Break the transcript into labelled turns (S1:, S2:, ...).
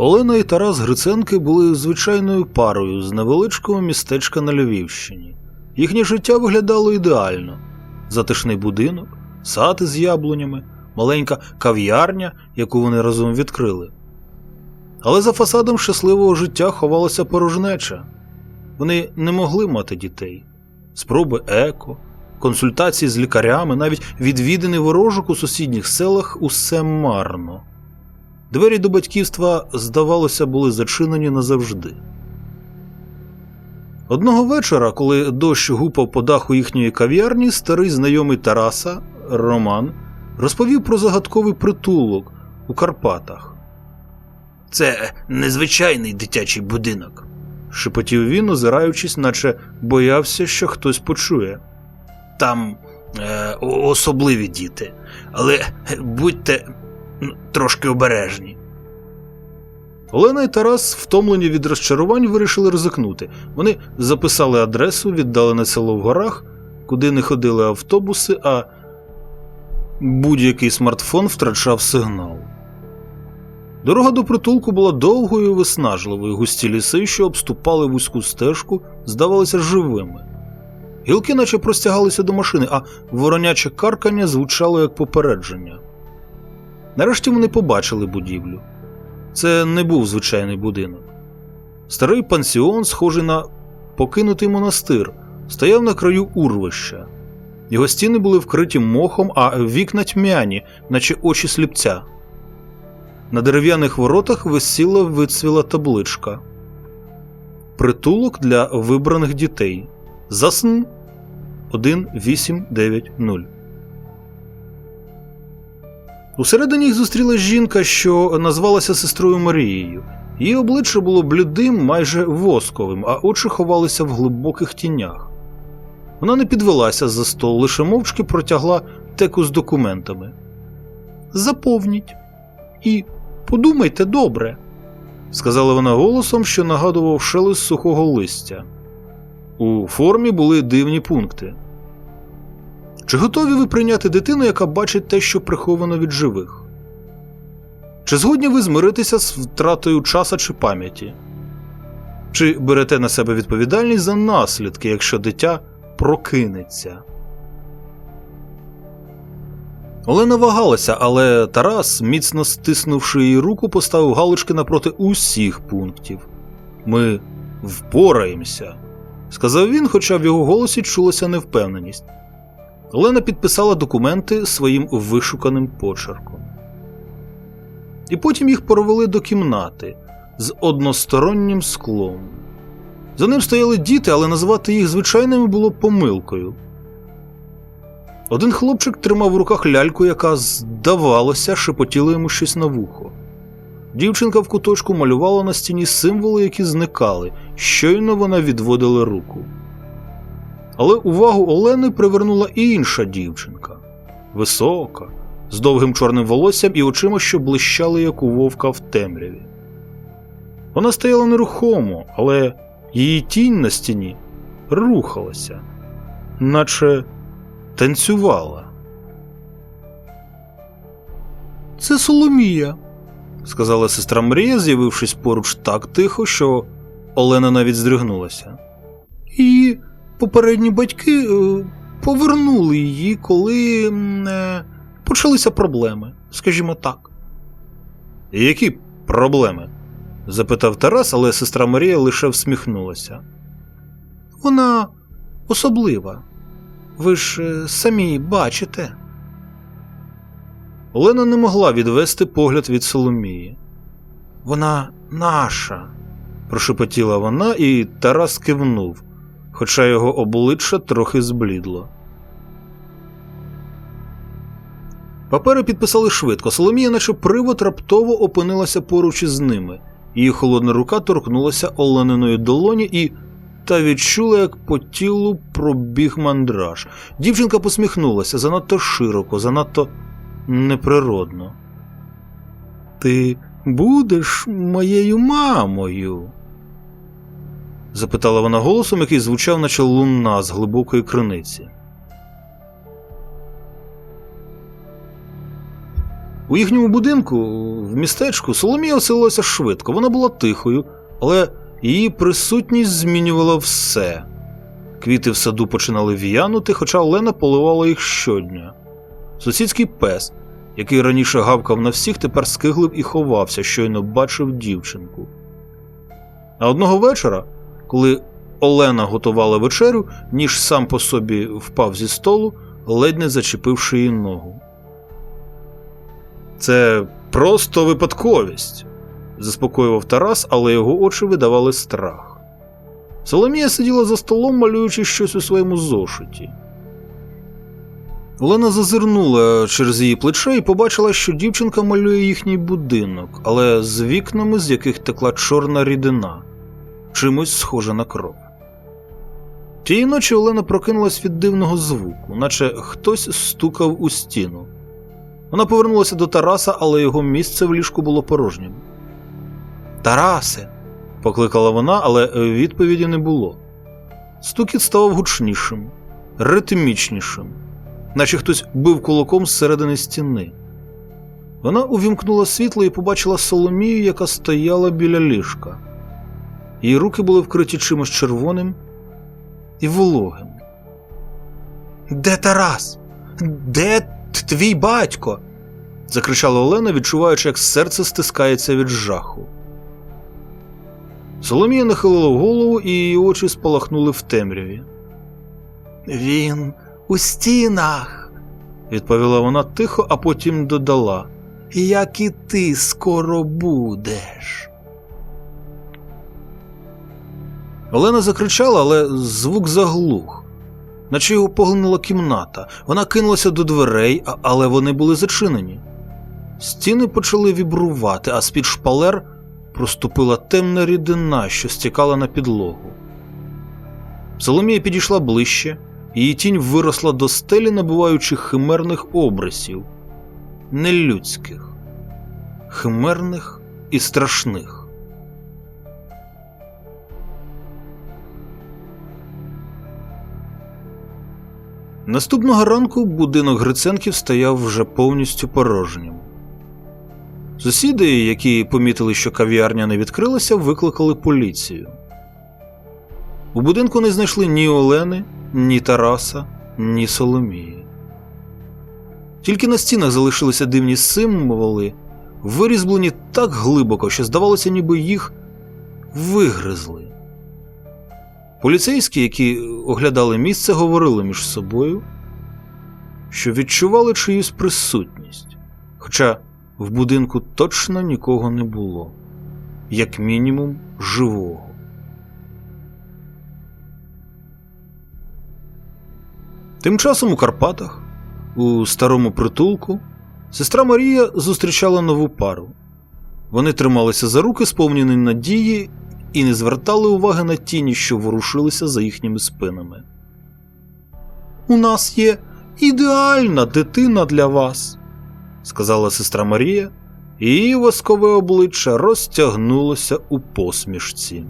S1: Олена і Тарас Гриценки були звичайною парою з невеличкого містечка на Львівщині. Їхнє життя виглядало ідеально: затишний будинок, сад із яблунями, маленька кав'ярня, яку вони разом відкрили. Але за фасадом щасливого життя ховалася порожнеча. Вони не могли мати дітей. Спроби еко, консультації з лікарями, навіть відвідини ворожок у сусідніх селах усе марно. Двері до батьківства, здавалося, були зачинені назавжди. Одного вечора, коли дощ гупав по даху їхньої кав'ярні, старий знайомий Тараса, Роман, розповів про загадковий притулок у Карпатах. Це незвичайний дитячий будинок, шепотів він, озираючись, наче боявся, що хтось почує. Там е, особливі діти, але е, будьте трошки обережні. Олена і Тарас, втомлені від розчарувань, вирішили ризикнути. Вони записали адресу, віддалене село в горах, куди не ходили автобуси, а будь-який смартфон втрачав сигнал. Дорога до притулку була довгою і виснажливою, густі ліси, що обступали вузьку стежку, здавалися живими. Гілки наче простягалися до машини, а вороняче каркання звучало як попередження. Нарешті вони побачили будівлю. Це не був звичайний будинок. Старий пансіон, схожий на покинутий монастир, стояв на краю урвища. Його стіни були вкриті мохом, а вікна тьмяні, наче очі сліпця. На дерев'яних воротах висіла вицвіла табличка. Притулок для вибраних дітей. Засн 1890. Усередині їх зустріла жінка, що назвалася сестрою Марією. Її обличчя було блідим, майже восковим, а очі ховалися в глибоких тінях. Вона не підвелася за стол, лише мовчки протягла теку з документами. Заповніть і подумайте добре, сказала вона голосом, що нагадував шелест сухого листя. У формі були дивні пункти. Чи готові ви прийняти дитину, яка бачить те, що приховано від живих? Чи згодні ви змиритися з втратою часа чи пам'яті? Чи берете на себе відповідальність за наслідки, якщо дитя прокинеться? Олена вагалася, але Тарас, міцно стиснувши її руку, поставив галочки напроти усіх пунктів. Ми впораємося, сказав він, хоча в його голосі чулася невпевненість. Олена підписала документи своїм вишуканим почерком. І потім їх провели до кімнати з одностороннім склом. За ним стояли діти, але назвати їх звичайними було помилкою. Один хлопчик тримав в руках ляльку, яка, здавалося, шепотіла йому щось на вухо. Дівчинка в куточку малювала на стіні символи, які зникали, щойно вона відводила руку. Але увагу Олени привернула і інша дівчинка висока, з довгим чорним волоссям і очима, що блищали, як у вовка в темряві. Вона стояла нерухомо, але її тінь на стіні рухалася, наче танцювала. Це Соломія, сказала сестра Марія, з'явившись поруч так тихо, що Олена навіть здригнулася. Її попередні батьки е, повернули її, коли е, почалися проблеми, скажімо так. Які проблеми? запитав Тарас, але сестра Марія лише всміхнулася. Вона особлива. Ви ж е, самі бачите. Олена не могла відвести погляд від Соломії. Вона наша, прошепотіла вона, і Тарас кивнув, хоча його обличчя трохи зблідло. Папери підписали швидко. Соломія, наче привод, раптово опинилася поруч із ними. Її холодна рука торкнулася Олениної долоні і та відчула, як по тілу пробіг мандраж. Дівчинка посміхнулася занадто широко, занадто неприродно. Ти будеш моєю мамою? Запитала вона голосом, який звучав, наче луна з глибокої криниці. У їхньому будинку, в містечку, Соломія оселилася швидко. Вона була тихою, але її присутність змінювала все. Квіти в саду починали в'янути, хоча Олена поливала їх щодня. Сусідський пес, який раніше гавкав на всіх, тепер скиглив і ховався, щойно бачив дівчинку. А одного вечора, коли Олена готувала вечерю, ніж сам по собі впав зі столу, ледь не зачепивши її ногу. Це просто випадковість, заспокоював Тарас, але його очі видавали страх. Соломія сиділа за столом, малюючи щось у своєму зошиті. Олена зазирнула через її плече і побачила, що дівчинка малює їхній будинок, але з вікнами, з яких текла чорна рідина, чимось схожа на кров. Тієї ночі Олена прокинулась від дивного звуку, наче хтось стукав у стіну. Вона повернулася до Тараса, але його місце в ліжку було порожнім. Тарасе. покликала вона, але відповіді не було. Стукіт ставав гучнішим, ритмічнішим, наче хтось бив кулаком зсередини стіни. Вона увімкнула світло і побачила Соломію, яка стояла біля ліжка. Її руки були вкриті чимось червоним і вологим. Де Тарас? Де твій батько? закричала Олена, відчуваючи, як серце стискається від жаху. Соломія нахилила голову, і її очі спалахнули в темряві. Він у стінах, відповіла вона тихо, а потім додала. Як і ти скоро будеш. Олена закричала, але звук заглух, наче його поглинула кімната. Вона кинулася до дверей, але вони були зачинені. Стіни почали вібрувати, а з-під шпалер проступила темна рідина, що стікала на підлогу. Соломія підійшла ближче, її тінь виросла до стелі, набуваючи химерних обрисів, нелюдських, химерних і страшних. Наступного ранку будинок Гриценків стояв вже повністю порожнім. Сусіди, які помітили, що кав'ярня не відкрилася, викликали поліцію. У будинку не знайшли ні Олени, ні Тараса, ні Соломії. Тільки на стінах залишилися дивні символи, вирізблені так глибоко, що здавалося, ніби їх вигризли. Поліцейські, які оглядали місце, говорили між собою, що відчували чиюсь присутність, хоча в будинку точно нікого не було, як мінімум живого. Тим часом у Карпатах, у старому притулку, сестра Марія зустрічала нову пару. Вони трималися за руки, сповнені надії, і не звертали уваги на тіні, що ворушилися за їхніми спинами. У нас є ідеальна дитина для вас, сказала сестра Марія, і її воскове обличчя розтягнулося у посмішці.